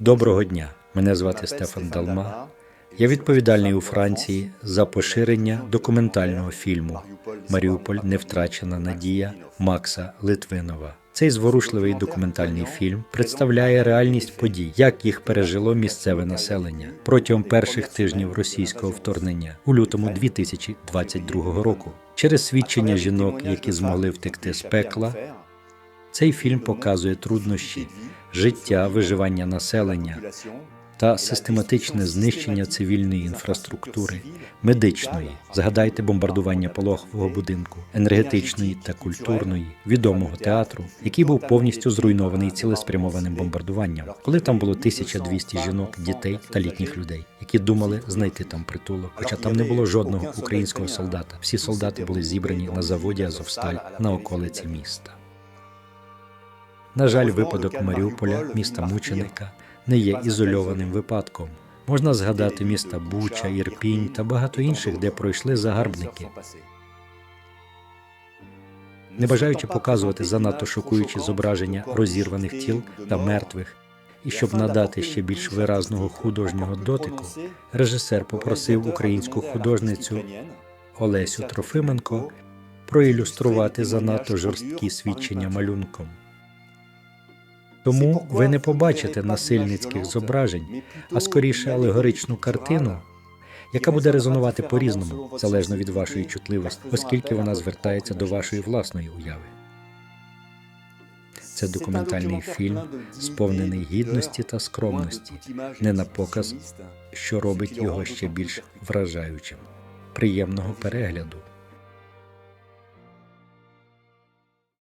Доброго дня. Мене звати Стефан Далма. Я відповідальний у Франції за поширення документального фільму Маріуполь не втрачена надія Макса Литвинова. Цей зворушливий документальний фільм представляє реальність подій, як їх пережило місцеве населення протягом перших тижнів російського вторгнення у лютому 2022 року. Через свідчення жінок, які змогли втекти з пекла, цей фільм показує труднощі, життя, виживання населення та систематичне знищення цивільної інфраструктури, медичної, згадайте бомбардування пологового будинку, енергетичної та культурної, відомого театру, який був повністю зруйнований цілеспрямованим бомбардуванням, коли там було 1200 жінок, дітей та літніх людей, які думали знайти там притулок. Хоча там не було жодного українського солдата. Всі солдати були зібрані на заводі Азовсталь на околиці міста. На жаль, випадок Маріуполя, міста мученика, не є ізольованим випадком. Можна згадати міста Буча, Ірпінь та багато інших, де пройшли загарбники. Не бажаючи показувати занадто шокуючі зображення розірваних тіл та мертвих, і щоб надати ще більш виразного художнього дотику, режисер попросив українську художницю Олесю Трофименко проілюструвати занадто жорсткі свідчення малюнком. Тому ви не побачите насильницьких зображень, а скоріше алегоричну картину, яка буде резонувати по-різному, залежно від вашої чутливості, оскільки вона звертається до вашої власної уяви. Це документальний фільм, сповнений гідності та скромності, не на показ, що робить його ще більш вражаючим. Приємного перегляду!